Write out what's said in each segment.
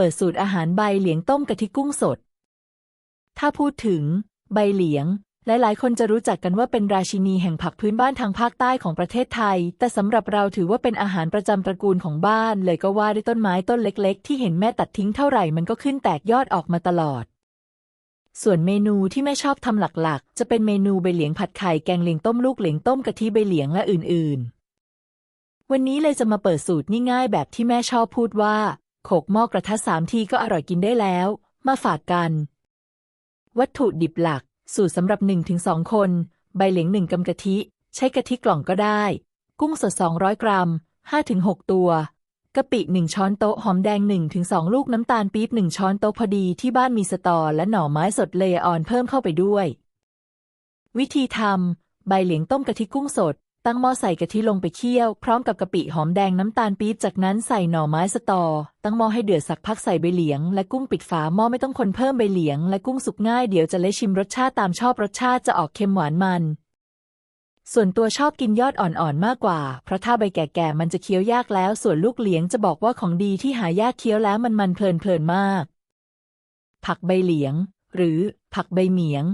เปิดสูตรอาหารใบเหลียงต้มกะทิกุ้งสด ถ้าพูดถึง ใบเหลียง หลายๆ คนจะรู้จักกันว่าเป็นราชินีแห่งผักพื้นบ้านทางภาคใต้ของประเทศไทย แต่สำหรับเราถือว่าเป็นอาหารประจำตระกูลของบ้าน เลยก็ว่าด้วยต้นไม้ต้นเล็ก ๆ ที่เห็นแม่ตัดทิ้งเท่าไหร่มันก็ขึ้นแตกยอดออกมาตลอดส่วนเมนูที่แม่ชอบทำหลักๆ จะเป็นเมนูใบเหลียงผัดไข่แกงเหลียงต้มลูกเหลียงต้มกะทิใบเหลียงและอื่นๆ วันนี้เลยจะมาเปิดสูตรง่ายๆแบบที่แม่ชอบพูดว่า โขกหม้อกระทะสามทีก็อร่อยกินได้แล้ว มาฝากกัน วัตถุดิบหลัก สูตรสำหรับ 1-2 คน ใบเหลียง1กำกะทิ ใช้กะทิกล่องก็ได้ กุ้งสด 200 กรัม 5-6 ตัวกะปิ 1 ช้อนโต๊ะ หอมแดง 1-2 ลูกน้ำตาลปี๊บ 1 ช้อนโต๊ะพอดีที่บ้านมีสตอและหน่อไม้สดเลออนเพิ่มเข้าไปด้วย วิธีทำใบเหลียงต้มกะทิกุ้งสด ตั้งหม้อใส่กะทิลงไปเคี่ยว พร้อมกับกะปิหอมแดงน้ำตาลปี๊บจากนั้นใส่หน่อไม้สตอ ตั้งหม้อให้เดือดสักพักใส่ใบเหลียง และกุ้งปิดฝาหม้อไม่ต้องคนเพิ่มใบเหลียง และกุ้งสุกง่ายเดี๋ยวจะเละชิมรสชาติตามชอบรสชาติจะออกเค็มหวานมันส่วนตัวชอบกินยอดอ่อนๆมากกว่า เพราะถ้าใบแก่ๆมันจะเคี้ยวยากแล้ว ส่วนลูกเหลียงจะบอกว่าของดีที่หายากเคี้ยวแล้วมันมันเพลินๆมาก ผักใบเหลียง หรือผักใบเหมียง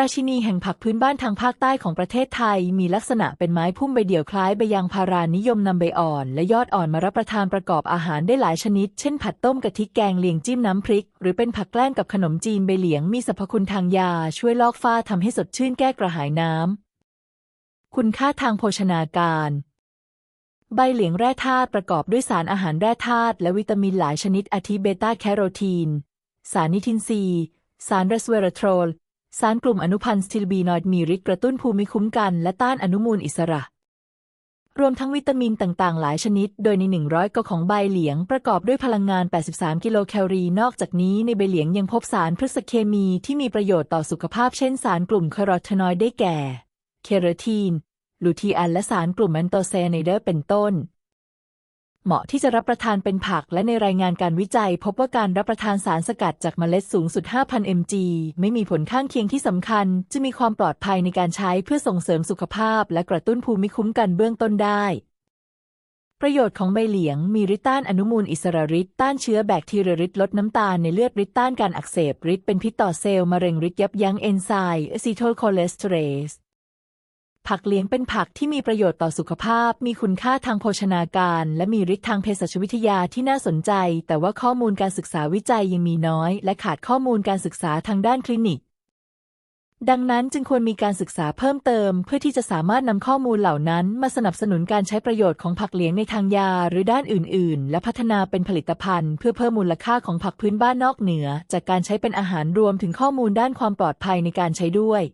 ราชินีแห่งผักพื้นบ้านทางภาคใต้ของประเทศไทย มีลักษณะเป็นไม้พุ่มใบเดี่ยวคล้ายใบยางพารานิยมนำใบอ่อน และยอดอ่อนมารับประทานประกอบอาหารได้หลายชนิด เช่นผัดต้มกะทิแกงเลียงจิ้มน้ำพริก หรือเป็นผักแกล้มกับขนมจีนใบเหลียงมีสรรพคุณทางยา ช่วยลอกฝ้าทำให้สดชื่นแก้กระหายน้ำคุณค่าทางโภชนาการ ใบเหลียงแร่ธาตุประกอบด้วยสารอาหารแร่ธาตุและวิตามินหลายชนิดอาทิเบต้าแคโรทีน สารนิทินซีสารเรสเวอร์โทรล สารกลุ่มอนุพันธ์สติลบีนอยด์มีฤทธิ์กระตุ้นภูมิคุ้มกันและต้านอนุมูลอิสระ รวมทั้งวิตามินต่างๆ หลายชนิด โดยใน 100 กของใบเหลียงประกอบด้วยพลังงาน 83 กิโลแคลอรี นอกจากนี้ในใบเหลียงยังพบสารพฤกษเคมีที่มีประโยชน์ต่อสุขภาพเช่นสารกลุ่มคโรทีนอยด์ได้แก่ เคโรทีน ลูทีอัน และสารกลุ่มแอนโตไซยาไนเดอร์เป็นต้น เหมาะที่จะรับประทานเป็นผักและในรายงานการวิจัย พบว่าการรับประทานสารสกัดจากเมล็ดสูงสุด 5,000 mg ไม่มีผลข้างเคียงที่สำคัญ จะมีความปลอดภัยในการใช้เพื่อส่งเสริมสุขภาพ และกระตุ้นภูมิคุ้มกันเบื้องต้นได้ ประโยชน์ของใบเหลียง มีฤทธิ์ต้านอนุมูลอิสระฤทธิ์ต้านเชื้อแบคทีเรียฤทธิ์ลดน้ำตาลในเลือดฤทธิ์ต้านการอักเสบฤทธิ์เป็นพิษต่อเซลล์มะเร็งฤทธิ์ยับยั้งเอนไซม์อะซิโทลคอเลสเตอเรส ผักเลียงเป็นผักที่มีประโยชน์ต่อสุขภาพ มีคุณค่าทางโภชนาการ และมีฤทธิ์ทางเภสัชวิทยาที่น่าสนใจ แต่ว่าข้อมูลการศึกษาวิจัยยังมีน้อย และขาดข้อมูลการศึกษาทางด้านคลินิก ดังนั้นจึงควรมีการศึกษาเพิ่มเติม เพื่อที่จะสามารถนำข้อมูลเหล่านั้น มาสนับสนุนการใช้ประโยชน์ของผักเลียงในทางยาหรือด้านอื่น ๆ และพัฒนาเป็นผลิตภัณฑ์ เพื่อเพิ่มมูลค่าของผักพื้นบ้านนอกเหนือ จากการใช้เป็นอาหารรวมถึงข้อมูลด้านความปลอดภัยในการใช้ด้วย